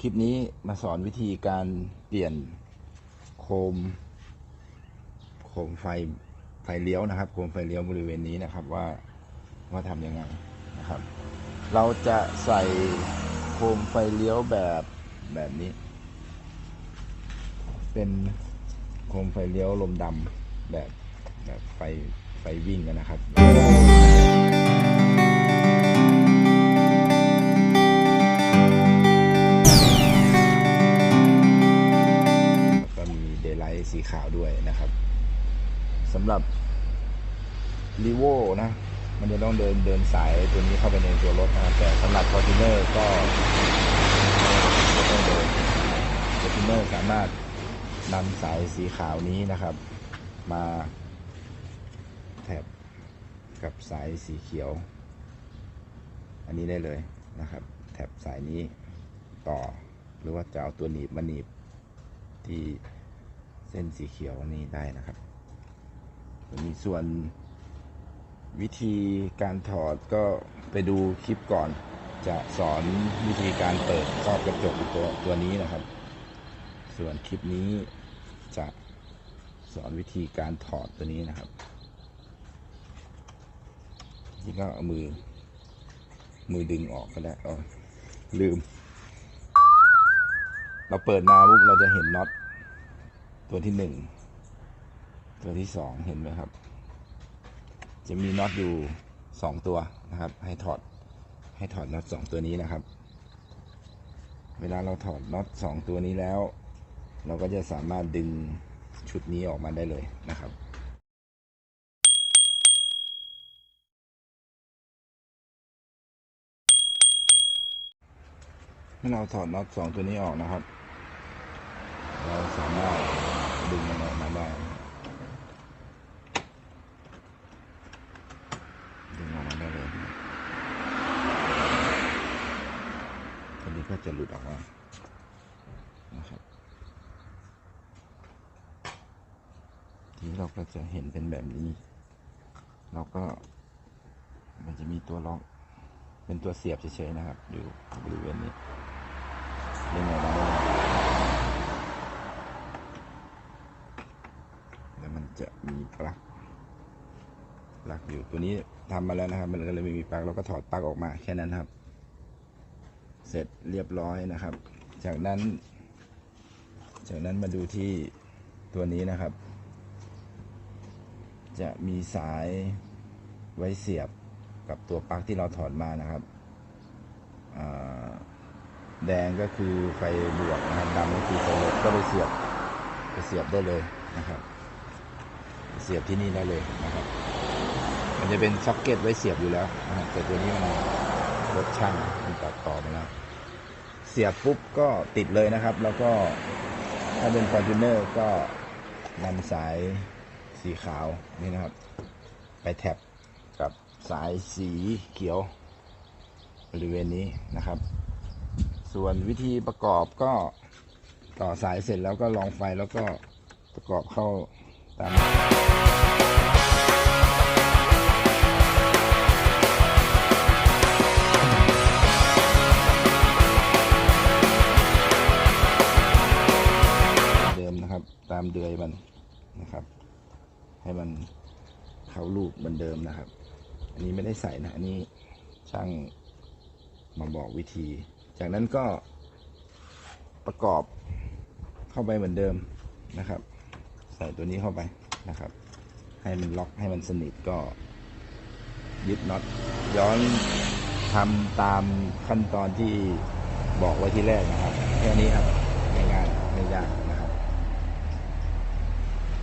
คลิปนี้มาสอนวิธีการเปลี่ยนโคม โคมไฟไฟเลี้ยวนะครับ โคมไฟเลี้ยวบริเวณนี้นะครับว่าว่าทำยังไงนะครับ เราจะใส่โคมไฟเลี้ยวแบบแบบนี้ เป็นโคมไฟเลี้ยวลมดำแบบแบบไฟไฟวิ่งกันนะครับ สำหรับรีโวนะ มันจะต้องเดินเดินสายตัวนี้เข้าไปในตัวรถนะครับแต่สำหรับ f o r t u n e r ก็ไม่ต้องเดิน f o r t u n e r สามารถนำสายสีขาวนี้นะครับ มาแถบกับสายสีเขียว อันนี้ได้เลยนะครับ แถบสายนี้ต่อ หรือว่าจะเอาตัวหนีบมาหนีบที่เส้นสีเขียวนี้ได้นะครับ ส่วนวิธีการถอดก็ไปดูคลิปก่อน จะสอนวิธีการเปิดครอบกระจกตัวตัวนี้นะครับ ส่วนคลิปนี้จะสอนวิธีการถอดตัวนี้นะครับที่ก็เอามือ มือดึงออกก็ได้อ๋อลืม เราเปิดมาปุ๊บเราจะเห็นน็อตตัวที่หนึ่ง ตัวที่สองเห็นไหมครับ จะมีน็อตอยู่สองตัวนะครับ ให้ถอดให้ถอดน็อตสองตัวนี้นะครับ เวลาเราถอดน็อตสองตัวนี้แล้ว เราก็จะสามารถดึงชุดนี้ออกมาได้เลยนะครับเมื่อเราถอดน็อตสองตัวนี้ออกนะครับ เราสามารถดึงมันออกมาได้งออกมาได้เลยตัวนี้ก็ จะหลุดออกมานะครับทีนี้เราก็จะเห็นเป็นแบบนี้ เราก็ มันจะมีตัวล็อกเป็นตัวเสียบเฉยๆนะครับ อยู่บริเวณนี้ดึงออกมาได้เลยแล้วมันจะมีปลั๊กปลั๊กอยู่ตัวนี้ทำมาแล้วนะครับ มันก็เลยไม่มีปลั๊กเราก็ถอดปลั๊กออกมาแค่นั้นครับ เสร็จเรียบร้อยนะครับ จากนั้น จากนั้นมาดูที่ตัวนี้นะครับ จะมีสายไว้เสียบกับตัวปลั๊กที่เราถอดมานะครับ แดงก็คือไฟบวกนะครับดำก็คือไฟลบก็ไปเสียบไปเสียบได้เลยนะครับเสียบที่นี่ได้เลยนะครับ มันจะเป็นซ็อกเก็ตไว้เสียบอยู่แล้วนะครับแต่ตัวนี้มัน รถช่างมันตัดต่อมาแล้ว เสียบปุ๊บก็ติดเลยนะครับ แล้วก็ถ้าเป็นฟอร์จูเนอร์ก็นำสายสีขาวนี่นะครับ ไปแท็บกับสายสีเขียวบริเวณนี้นะครับ ส่วนวิธีประกอบก็ต่อสายเสร็จแล้วก็ลองไฟแล้วก็ประกอบเข้าตาม นะครับ ตามเดือยมันนะครับ ให้มันเข้ารูปเหมือนเดิมนะครับ อันนี้ไม่ได้ใส่นะอันนี้ช่างมาบอกวิธี จากนั้นก็ประกอบเข้าไปเหมือนเดิมนะครับ ใส่ตัวนี้เข้าไปนะครับ ให้มันล็อกให้มันสนิทก็ยึดน็อตย้อนทำตามขั้นตอนที่บอกไว้ที่แรกนะครับ แค่นี้ครับง่ายๆไม่ยาก